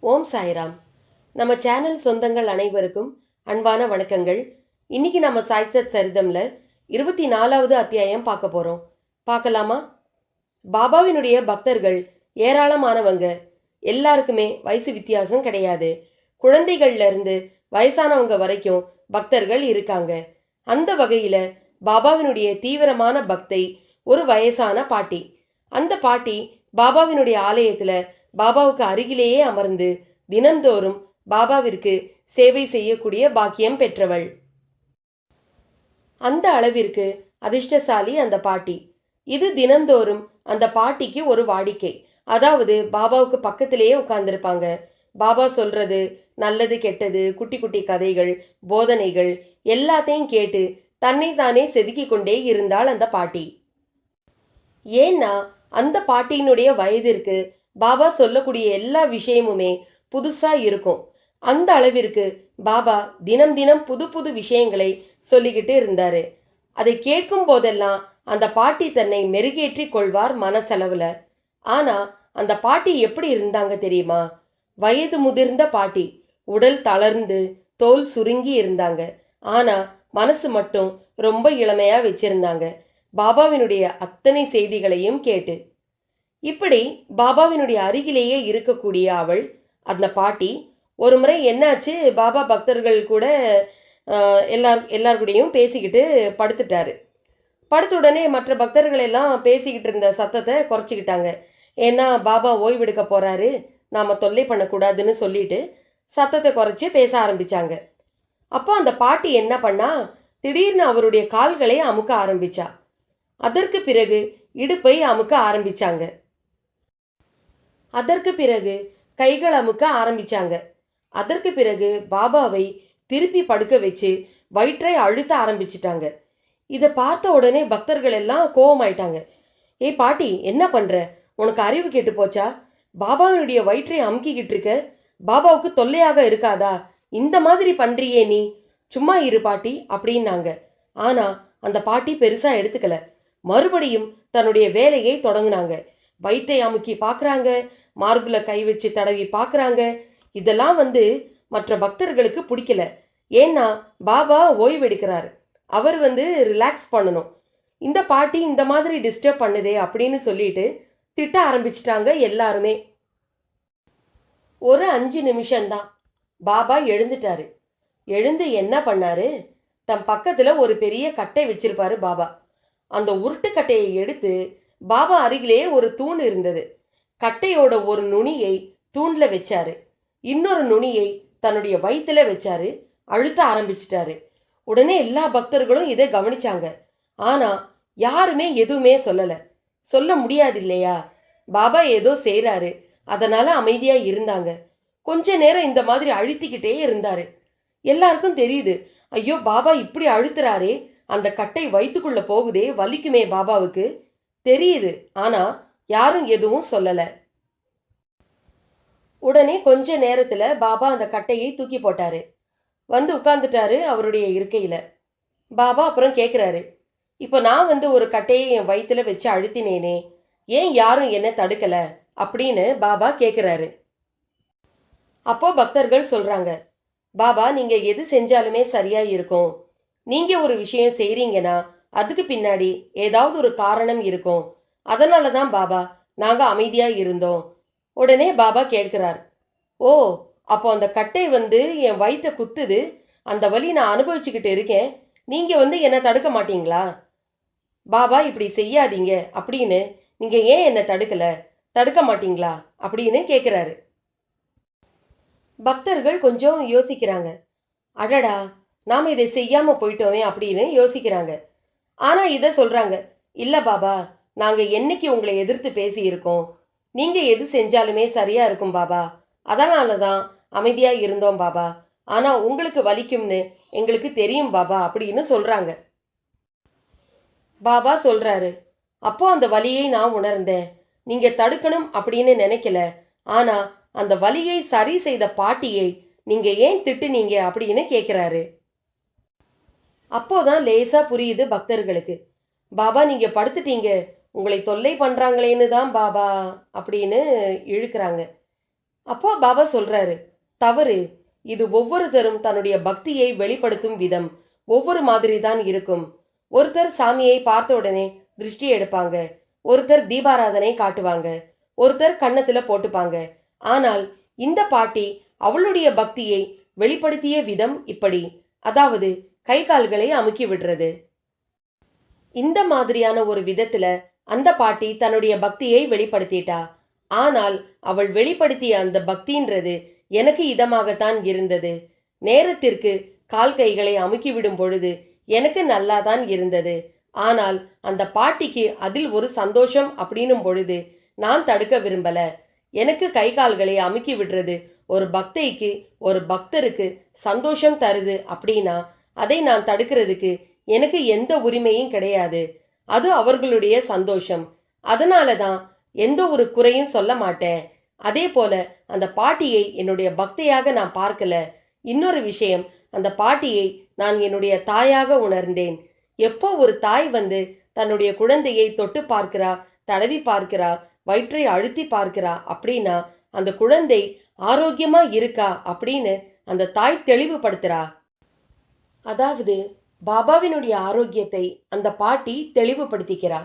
ஓம் சாய்ராம். நம்ம சேனல் சொந்தங்கள் அனைவருக்கும் அன்பான வணக்கங்கள். இன்னைக்கு நம்ம சாய்சத் சரிதமில் இருபத்தி நாலாவது அத்தியாயம் பார்க்க போகிறோம் பார்க்கலாமா? பாபாவினுடைய பக்தர்கள் ஏராளமானவங்க. எல்லாருக்குமே வயசு வித்தியாசம் கிடையாது. குழந்தைகள்லேருந்து வயசானவங்க வரைக்கும் பக்தர்கள் இருக்காங்க. அந்த வகையில் பாபாவினுடைய தீவிரமான பக்தை ஒரு வயசான பாட்டி. அந்த பாட்டி பாபாவினுடைய ஆலயத்தில் பாபாவுக்கு அருகிலேயே அமர்ந்து தினந்தோறும் பாபாவிற்கு சேவை செய்யக்கூடிய பாக்கியம் பெற்றவள். அந்த அளவிற்கு அதிர்ஷ்டசாலி அந்த பாட்டி. இது தினந்தோறும் அந்த பாட்டிக்கு ஒரு வாடிக்கை. அதாவது பாபாவுக்கு பக்கத்திலேயே உட்கார்ந்துருப்பாங்க. பாபா சொல்றது நல்லது கெட்டது குட்டி குட்டி கதைகள் போதனைகள் எல்லாத்தையும் கேட்டு தன்னை தானே செதுக்கிக் கொண்டே இருந்தாள் அந்த பாட்டி. ஏன்னா அந்த பாட்டியினுடைய வயதிற்கு பாபா சொல்லக்கூடிய எல்லா விஷயமுமே புதுசா இருக்கும். அந்த அளவிற்கு பாபா தினம் தினம் புது புது விஷயங்களை சொல்லிக்கிட்டு இருந்தாரு. அதை கேட்கும் போதெல்லாம் அந்த பாட்டி தன்னை மெருகேற்றி கொள்வார் மனசளவுல. ஆனா அந்த பாட்டி எப்படி இருந்தாங்க தெரியுமா? வயது முதிர்ந்த பாட்டி உடல் தளர்ந்து தோல் சுருங்கி இருந்தாங்க. ஆனா மனசு மட்டும் ரொம்ப இளமையா வச்சிருந்தாங்க. பாபாவினுடைய அத்தனை செய்திகளையும் கேட்டு இப்படி பாபாவினுடைய அருகிலேயே இருக்கக்கூடிய அவள் அந்த பாட்டி ஒரு முறை என்னாச்சு பாபா பக்தர்கள் கூட எல்லார் எல்லார் பேசிக்கிட்டு படுத்துட்டாரு. படுத்த உடனே மற்ற பக்தர்கள் எல்லாம் பேசிக்கிட்டு இருந்த சத்தத்தை குறைச்சிக்கிட்டாங்க. ஏன்னா பாபா ஓய்வெடுக்க போகிறாரு நாம் தொல்லை பண்ணக்கூடாதுன்னு சொல்லிட்டு சத்தத்தை குறைச்சி பேச ஆரம்பித்தாங்க அப்போ அந்த பாட்டி என்ன பண்ணா திடீர்னு அவருடைய கால்களை அமுக்க ஆரம்பிச்சா. அதற்கு பிறகு இடுப்பை அமுக்க ஆரம்பிச்சாங்க. அதற்கு பிறகு கைகள் அமுக்க ஆரம்பிச்சாங்க. அதற்கு பிறகு பாபாவை திருப்பி படுக்க வச்சு வயிற்றை அழுத்த ஆரம்பிச்சிட்டாங்க. இதை பார்த்த உடனே பக்தர்கள் எல்லாம் கோவமாயிட்டாங்க. ஏய் பாட்டி என்ன பண்ற? உனக்கு அறிவு கேட்டு போச்சா? பாபாவினுடைய வயிற்றை அமுக்கிக்கிட்டு இருக்க? பாபாவுக்கு தொல்லையாக இருக்காதா? இந்த மாதிரி பண்றியே நீ. சும்மா இரு பாட்டி அப்படின்னாங்க. ஆனா அந்த பாட்டி பெருசா எடுத்துக்கல. மறுபடியும் தன்னுடைய வேலையை தொடங்கினாங்க. வயிற்றை அமுக்கி பார்க்குறாங்க மார்பில் கை வச்சு தடவி பார்க்குறாங்க. இதெல்லாம் வந்து மற்ற பக்தர்களுக்கு பிடிக்கல. ஏன்னா பாபா ஓய்வெடுக்கிறார் அவர் வந்து ரிலாக்ஸ் பண்ணணும். இந்த பாட்டி இந்த மாதிரி டிஸ்டர்ப் பண்ணுதே அப்படின்னு சொல்லிட்டு திட்ட ஆரம்பிச்சிட்டாங்க எல்லாருமே. ஒரு அஞ்சு நிமிஷம்தான். பாபா எழுந்துட்டாரு. எழுந்து என்ன பண்ணாரு? தன் பக்கத்தில் ஒரு பெரிய கட்டை வச்சிருப்பாரு பாபா. அந்த உருட்டு கட்டையை எடுத்து பாபா அருகிலே ஒரு தூண் இருந்தது. கட்டையோட ஒரு நுனியை தூண்ல வச்சாரு. இன்னொரு நுனியை தன்னுடைய வயிற்றுல வச்சாரு. அழுத்த ஆரம்பிச்சிட்டாரு. உடனே எல்லா பக்தர்களும் இதை கவனிச்சாங்க. ஆனா யாருமே எதுவுமே சொல்லல. சொல்ல முடியாது இல்லையா பாபா ஏதோ செய்றாரு. அதனால அமைதியா இருந்தாங்க. கொஞ்ச நேரம் இந்த மாதிரி அழுத்திக்கிட்டே இருந்தாரு. எல்லாருக்கும் தெரியுது. ஐயோ பாபா இப்படி அழுத்துறாரே. அந்த கட்டை வயிற்றுக்குள்ள போகுதே வலிக்குமே பாபாவுக்கு. தெரியுது. ஆனா யாரும் எதுவும் சொல்லல. உடனே கொஞ்ச நேரத்துல பாபா அந்த கட்டையை தூக்கி போட்டாரு. வந்து உட்கார்ந்துட்டாரு அவருடைய இருக்கையில. பாபா அப்புறம் கேட்குறாரு இப்போ நான் வந்து ஒரு கட்டையை என் வயிற்றுல வச்சு அழுத்தினேனே ஏன் யாரும் என்ன தடுக்கல? அப்படின்னு பாபா கேட்குறாரு அப்போ பக்தர்கள் சொல்றாங்க பாபா நீங்க எது செஞ்சாலுமே சரியா இருக்கும். நீங்க ஒரு விஷயம் செய்றீங்கன்னா அதுக்கு பின்னாடி ஏதாவது ஒரு காரணம் இருக்கும். அதனால தான் பாபா நாங்கள் அமைதியாக இருந்தோம். உடனே பாபா கேட்கிறார் ஓ அப்போ அந்த கட்டை வந்து என் வயிற்ற குத்துது. அந்த வலி நான் அனுபவிச்சுக்கிட்டு இருக்கேன். நீங்கள் வந்து என்னை தடுக்க மாட்டீங்களா? பாபா இப்படி செய்யாதீங்க. அப்படின்னு. நீங்கள் ஏன் என்னை தடுக்கலை? தடுக்க மாட்டீங்களா? அப்படின்னு கேட்குறாரு. பக்தர்கள் கொஞ்சம் யோசிக்கிறாங்க. அடடா நாம் இதை செய்யாமல் போயிட்டோமே அப்படின்னு யோசிக்கிறாங்க. ஆனால் இதை சொல்கிறாங்க இல்லை பாபா நாங்க என்னைக்கு உங்களை எதிர்த்து பேசியிருக்கோம்? நீங்கள் நீங்க எது செஞ்சாலுமே சரியா இருக்கும் பாபா. அதனால தான் அமைதியா இருந்தோம் பாபா. ஆனா உங்களுக்கு வலிக்கும்னு எங்களுக்கு தெரியும் பாபா அப்படின்னு சொல்றாங்க. பாபா சொல்றாரு அப்போ அந்த வலியை நான் உணர்ந்தேன். நீங்க தடுக்கணும் அப்படின்னு நினைக்கல. ஆனா அந்த வலியை சரி செய்த பாட்டியை நீங்க ஏன் திட்டுனீங்க? அப்படின்னு கேக்குறாரு. அப்போதான் லேசா புரியுது பக்தர்களுக்கு. பாபா நீங்க படுத்துட்டீங்க. உங்களை தொல்லை பண்ணுறாங்களேன்னு தான் பாபா அப்படின்னு இழுக்கிறாங்க. அப்போ பாபா சொல்கிறாரு தவறு. இது ஒவ்வொருத்தரும் தன்னுடைய பக்தியை வெளிப்படுத்தும் விதம். ஒவ்வொரு மாதிரி தான் இருக்கும். ஒருத்தர் சாமியை பார்த்த உடனே திருஷ்டி எடுப்பாங்க. ஒருத்தர் தீபாராதனை காட்டுவாங்க. ஒருத்தர் கன்னத்துல போட்டுப்பாங்க. ஆனால் இந்த பாட்டி அவளுடைய பக்தியை வெளிப்படுத்திய விதம் இப்படி. அதாவது கை கால்களை அமுக்கி விடுறது. இந்த மாதிரியான ஒரு விதத்துல அந்த பாட்டி தன்னுடைய பக்தியை வெளிப்படுத்திட்டா. ஆனால் அவள் வெளிப்படுத்திய அந்த பக்தின்றது எனக்கு இதமாகத்தான் இருந்தது. நேரத்திற்கு கால் கைகளை அமுக்கி விடும் பொழுது எனக்கு நல்லாதான் இருந்தது. ஆனால் அந்த பாட்டிக்கு அதில் ஒரு சந்தோஷம் அப்படின்னும் பொழுது நான் தடுக்க விரும்பல. எனக்கு கை கால்களை அமுக்கி விடுறது ஒரு பக்தைக்கு ஒரு பக்தருக்கு சந்தோஷம் தருது அப்படின்னா அதை நான் தடுக்கிறதுக்கு எனக்கு எந்த உரிமையும் கிடையாது. அது அவர்களுடைய சந்தோஷம். அதனால தான் எந்த ஒரு குறையும் சொல்ல மாட்டேன். அதே போல அந்த பாட்டியை என்னுடைய பக்தியாக நான் பார்க்கல. இன்னொரு விஷயம் அந்த பாட்டியை நான் என்னுடைய தாயாக உணர்ந்தேன். எப்போ ஒரு தாய் வந்து தன்னுடைய குழந்தையை தொட்டு பார்க்கிறா தடவி பார்க்கிறா வயிற்றை அழுத்தி பார்க்கிறா அப்படின்னா அந்த குழந்தை ஆரோக்கியமா இருக்கா அப்படின்னு அந்த தாய் தெளிவுபடுத்துறா. அதாவது பாபாவினுடைய ஆரோக்கியத்தை அந்த பாட்டி தெளிவுபடுத்திக்கிறா.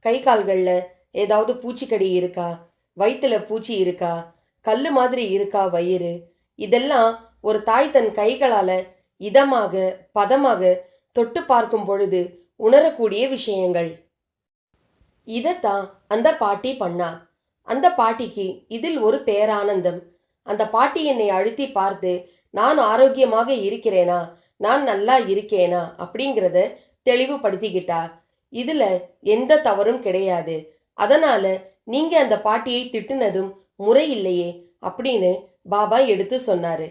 கை கால்களில் ஏதாவது பூச்சிக்கடி இருக்கா? வயிற்றுல பூச்சி இருக்கா? கல் மாதிரி இருக்கா வயிறு? இதெல்லாம் ஒரு தாய் தன் கைகளால் இதமாக பதமாக தொட்டு பார்க்கும் பொழுது உணரக்கூடிய விஷயங்கள். இதைத்தான் அந்த பாட்டி பண்ணா. அந்த பாட்டிக்கு இதில் ஒரு பேரானந்தம். அந்த பாட்டி என்னை அழுத்தி பார்த்து நான் ஆரோக்கியமாக இருக்கிறேனா? நான் நல்லா இருக்கேனா அப்படிங்கிறத தெளிவுபடுத்திக்கிட்டா? இதில் எந்த தவறும் கிடையாது. அதனால் நீங்கள் அந்த பாட்டியை திட்டுனதும் முறை இல்லையே அப்படின்னு பாபா எடுத்து சொன்னார்.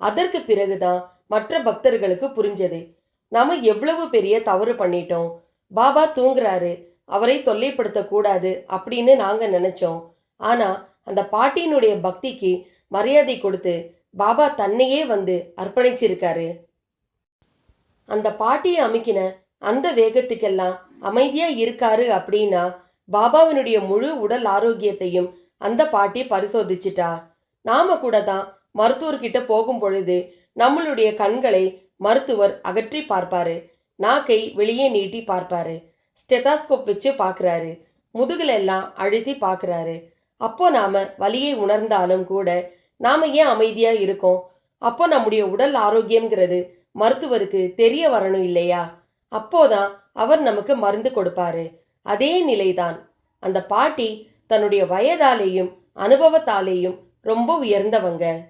அதற்கு பிறகுதான் மற்ற பக்தர்களுக்கு புரிஞ்சது. நாம எவ்வளவு பெரிய தவறு பண்ணிட்டோம். பாபா தூங்குறாரு. அவரை தொல்லைப்படுத்தக்கூடாது அப்படின்னு நாங்கள் நினச்சோம். ஆனால் அந்த பாட்டியினுடைய பக்திக்கு மரியாதை கொடுத்து பாபா தன்னையே வந்து அர்ப்பணிச்சிருக்காரு. அந்த பாட்டியை அமுக்கின அந்த வேகத்துக்கெல்லாம் அமைதியா இருக்காரு அப்படின்னா பாபாவினுடைய முழு உடல் ஆரோக்கியத்தையும் அந்த பாட்டி பரிசோதிச்சிட்டா. நாம கூட தான் மருத்துவர்கிட்ட போகும் பொழுது நம்மளுடைய கண்களை மருத்துவர் அகற்றி பார்ப்பாரு. நாக்கை வெளியே நீட்டி பார்ப்பாரு. ஸ்டெதாஸ்கோப் வச்சு பார்க்குறாரு முதுகுல எல்லாம் அழுத்தி பார்க்குறாரு அப்போ நாம வலியை உணர்ந்தாலும் கூட நாம ஏன் அமைதியா இருக்கோம்? அப்போ நம்முடைய உடல் ஆரோக்கியம்ங்கிறது மருத்துவருக்கு தெரிய வரணும் இல்லையா? அப்போதான் அவர் நமக்கு மருந்து கொடுப்பாரு. அதே நிலைதான். அந்த பாட்டி தன்னுடைய வயதாலேயும் அனுபவத்தாலேயும் ரொம்ப உயர்ந்தவங்க.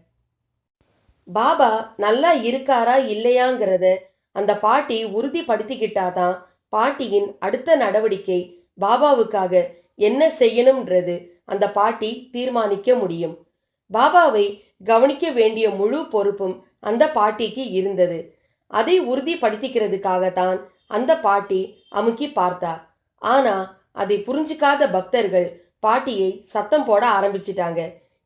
பாபா நல்லா இருக்காரா இல்லையாங்கிறத அந்த பாட்டி உறுதிப்படுத்திக்கிட்டாதான் பாட்டியின் அடுத்த நடவடிக்கை பாபாவுக்காக என்ன செய்யணும்ன்றது அந்த பாட்டி தீர்மானிக்க முடியும். பாபாவை கவனிக்க வேண்டிய முழு பொறுப்பும் அந்த பாட்டிக்கு இருந்தது. அதை உறுதிப்படுத்திக்கிறதுக்காகத்தான் அந்த பாட்டி அமுக்கி பார்த்தா. ஆனா அதை புரிஞ்சுக்காத பக்தர்கள் பாட்டியை சத்தம் போட ஆரம்பிச்சிட்டாங்க.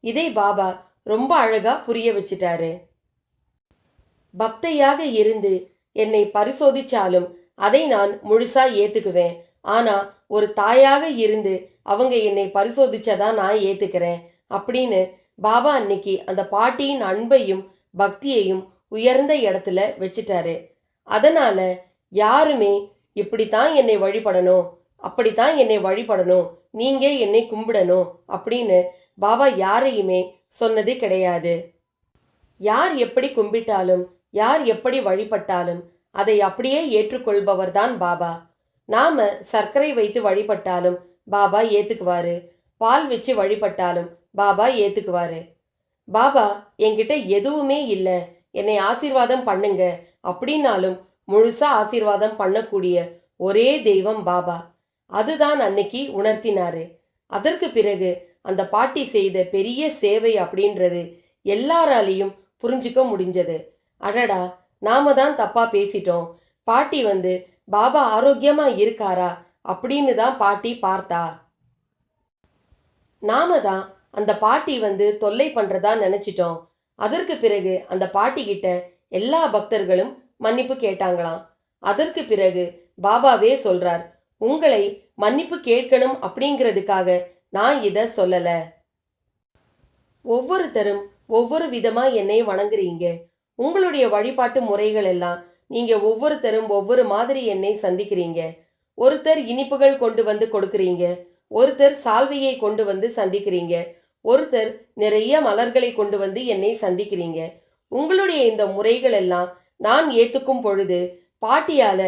இதை பாபா ரொம்ப அழகா புரிய வச்சிட்டாரு. பக்தையாக இருந்து என்னை பரிசோதிச்சாலும் அதை நான் முழுசா ஏத்துக்குவேன். ஆனா ஒரு தாயாக இருந்து அவங்க என்னை பரிசோதிச்சதா நான் ஏத்துக்கிறேன். அப்படின்னு பாபா அன்னைக்கு அந்த பாட்டியின் அன்பையும் பக்தியையும் உயர்ந்த இடத்துல வச்சிட்டாரு. அதனால யாருமே இப்படித்தான் என்னை வழிபடணும் அப்படித்தான் என்னை வழிபடணும் நீங்க என்னை கும்பிடணும் அப்படின்னு பாபா யாரையுமே சொன்னது கிடையாது. யார் எப்படி கும்பிட்டாலும் யார் எப்படி வழிபட்டாலும் அதை அப்படியே ஏற்றுக்கொள்பவர் தான் பாபா. நாம சர்க்கரை வைத்து வழிபட்டாலும் பாபா ஏத்துக்குவாரு. பால் வச்சு வழிபட்டாலும் பாபா ஏத்துக்குவாரு. பாபா என்கிட்ட எதுவுமே இல்லை. என்னை ஆசீர்வாதம் பண்ணுங்க. அப்படின்னாலும் முழுசா ஆசீர்வாதம் பண்ணக்கூடிய ஒரே தெய்வம் பாபா. அதுதான் அன்னைக்கு உணர்த்தினாரு. அதற்கு பிறகு அந்த பாட்டி செய்த பெரிய சேவை அப்படின்றது எல்லாராலையும் புரிஞ்சுக்க முடிஞ்சது. அடடா நாம தான் தப்பா பேசிட்டோம். பாட்டி வந்து பாபா ஆரோக்கியமா இருக்காரா? அப்படின்னு தான் பாட்டி பார்த்தா. நாம தான் அந்த பாட்டி வந்து தொல்லை பண்றதா நினைச்சிட்டோம். அதற்கு பிறகு அந்த பாட்டி கிட்ட எல்லா பக்தர்களும் மன்னிப்பு கேட்டாங்களாம். அதற்கு பிறகு பாபாவே சொல்றார் உங்களை மன்னிப்பு கேட்கணும் அப்படிங்கிறதுக்காக நான் இத சொல்லல. ஒவ்வொருத்தரும் ஒவ்வொரு விதமா என்னை வணங்குறீங்க. உங்களுடைய வழிபாட்டு முறைகள் எல்லாம் நீங்க ஒவ்வொருத்தரும் ஒவ்வொரு மாதிரி என்னை சந்திக்கிறீங்க. ஒருத்தர் இனிப்புகள் கொண்டு வந்து கொடுக்குறீங்க. ஒருத்தர் சால்வையை கொண்டு வந்து சந்திக்கிறீங்க. ஒருத்தர் நிறைய மலர்களை கொண்டு வந்து என்னை சந்திக்கிறீங்க. உங்களுடைய இந்த முறைகள் எல்லாம் நான் ஏத்துக்கும் பொழுது பாட்டியால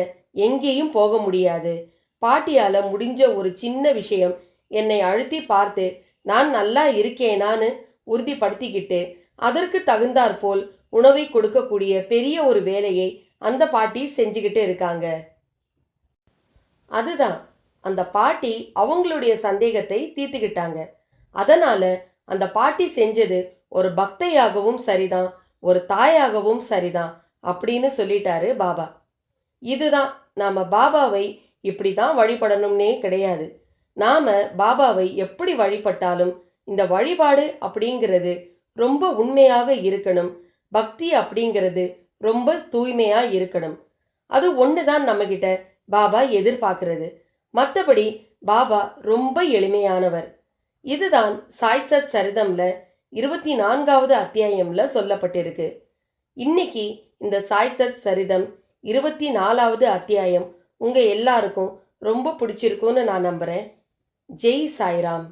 எங்கேயும் போக முடியாது. பாட்டியால முடிஞ்ச ஒரு சின்ன விஷயம் என்னை அழுத்தி பார்த்து நான் நல்லா இருக்கேனான்னு உறுதிப்படுத்திக்கிட்டு அதற்கு தகுந்தாற்போல் உணவை கொடுக்கக்கூடிய பெரிய ஒரு வேலையை அந்த பாட்டி செஞ்சுக்கிட்டு இருக்காங்க. அதுதான் அந்த பாட்டி அவங்களுடைய சந்தேகத்தை தீர்த்துக்கிட்டாங்க. அதனால அந்த பாட்டி செஞ்சது ஒரு பக்தையாகவும் சரிதான் ஒரு தாயாகவும் சரிதான் அப்படின்னு சொல்லிட்டாரு பாபா. இதுதான் நாம பாபாவை இப்படி தான் வழிபடணும்னே கிடையாது. நாம பாபாவை எப்படி வழிபட்டாலும் இந்த வழிபாடு அப்படிங்கிறது ரொம்ப உண்மையாக இருக்கணும் பக்தி அப்படிங்கிறது ரொம்ப தூய்மையா இருக்கணும். அது ஒன்று தான் நம்மக்கிட்ட பாபா எதிர்பார்க்கிறது. மற்றபடி பாபா ரொம்ப எளிமையானவர். இதுதான் சாய்சத் சரிதம்ல இருபத்தி நான்காவது அத்தியாயம்ல சொல்லப்பட்டிருக்கு. இன்னைக்கு இந்த சாய்சத் சரிதம் இருபத்தி நாலாவது அத்தியாயம் உங்க எல்லாருக்கும் ரொம்ப பிடிச்சிருக்கும்னு நான் நம்புறேன். ஜெய் சாய்ராம்.